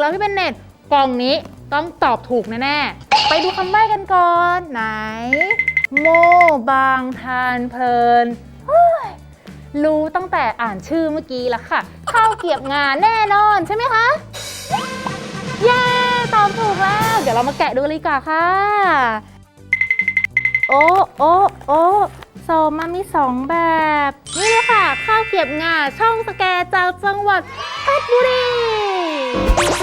แล้วพี่เบนเน็ตกล่องนี้ต้องตอบถูกแน่ๆ ไปดูคำใบ้กันก่อนไหน โมบางทานเพลินรู้ตั้งแต่อ่านชื่อเมื่อกี้แล้วค่ะข้าวเกียบงานแน่นอนใช่ไหมคะ เย้ ตอบถูกแล้ว เดี๋ยวเรามาแกะดูเลยดีกว่าค่ะ โอ้โอ้โอ้โซมามีสองแบบ นี่เลยค่ะ ข้าวเกียบงาช่องสแกจากจังหวัดเพชรบุรี น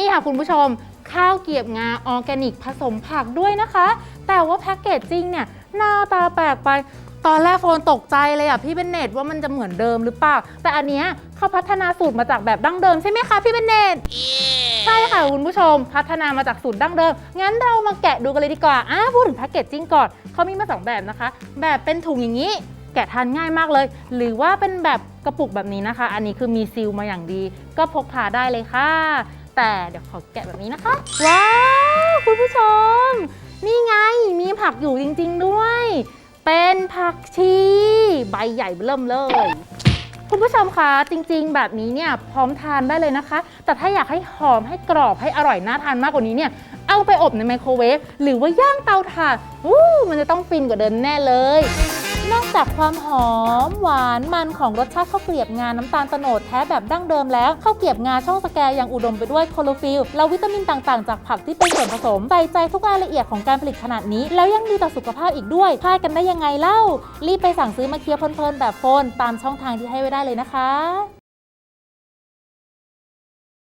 ี่ค่ะคุณผู้ชมข้าวเกียบงาออร์แกนิกผสมผักด้วยนะคะ แต่ว่าแพ็กเกจจิ้งเนี่ยหน้าตาแปลกไป ตอนแรกโฟนตกใจเลยอะพี่เบนเนตว่ามันจะเหมือนเดิมหรือเปล่า แต่อันเนี้ยเขาพัฒนาสูตรมาจากแบบดั้งเดิมใช่ไหมคะพี่เบนเนตใช่ค่ะคุณผู้ชม พัฒนามาจากสูตรดั้งเดิม งั้นเรามาแกะดูกันเลยดีกว่าอะพูดถึงแพ็กเกจจิ้งก่อนเขามีมาสองแบบนะคะ แบบเป็นถุงอย่างนี้ แกะทานง่ายมากเลย หรือว่าเป็นแบบกระปุกแบบนี้นะคะ อันนี้คือมีซีลมาอย่างดี ก็พกพาได้เลยค่ะ แต่เดี๋ยวขอแกะแบบนี้นะคะ ว้าวคุณผู้ชม นี่ไงมีผักอยู่จริง ๆ ด้วย เป็นผักชีใบใหญ่เริ่มเลย คุณผู้ชมคะจริงๆ แบบนี้เนี่ยพร้อมทานได้เลยนะคะ แต่ถ้าอยากให้หอมให้กรอบให้อร่อยน่าทานมากกว่านี้เนี่ยเอาไปอบในไมโครเวฟหรือว่าย่างเตาถ่านอู้มันจะต้องฟินกว่าเดิมแน่เลย นอกจากความหอมหวานมันของรสชาติข้าวเกลียบงาน้ำตาลโตโนดแท้แบบดั้งเดิมแล้วข้าวเกลียบงาช่องสแกร์ยังอุดมไปด้วยโคโลฟิลและวิตามินต่างๆ จากผักที่เป็นส่วนผสมใส่ใจทุกรายละเอียดของการผลิตขนาดนี้ แล้วยังดีต่อสุขภาพอีกด้วยพลาดกันได้ยังไงเล่า รีบไปสั่งซื้อมาเคี้ยวเพลินๆแบบโฟน ตามช่องทางที่ให้ไว้ได้เลยนะคะ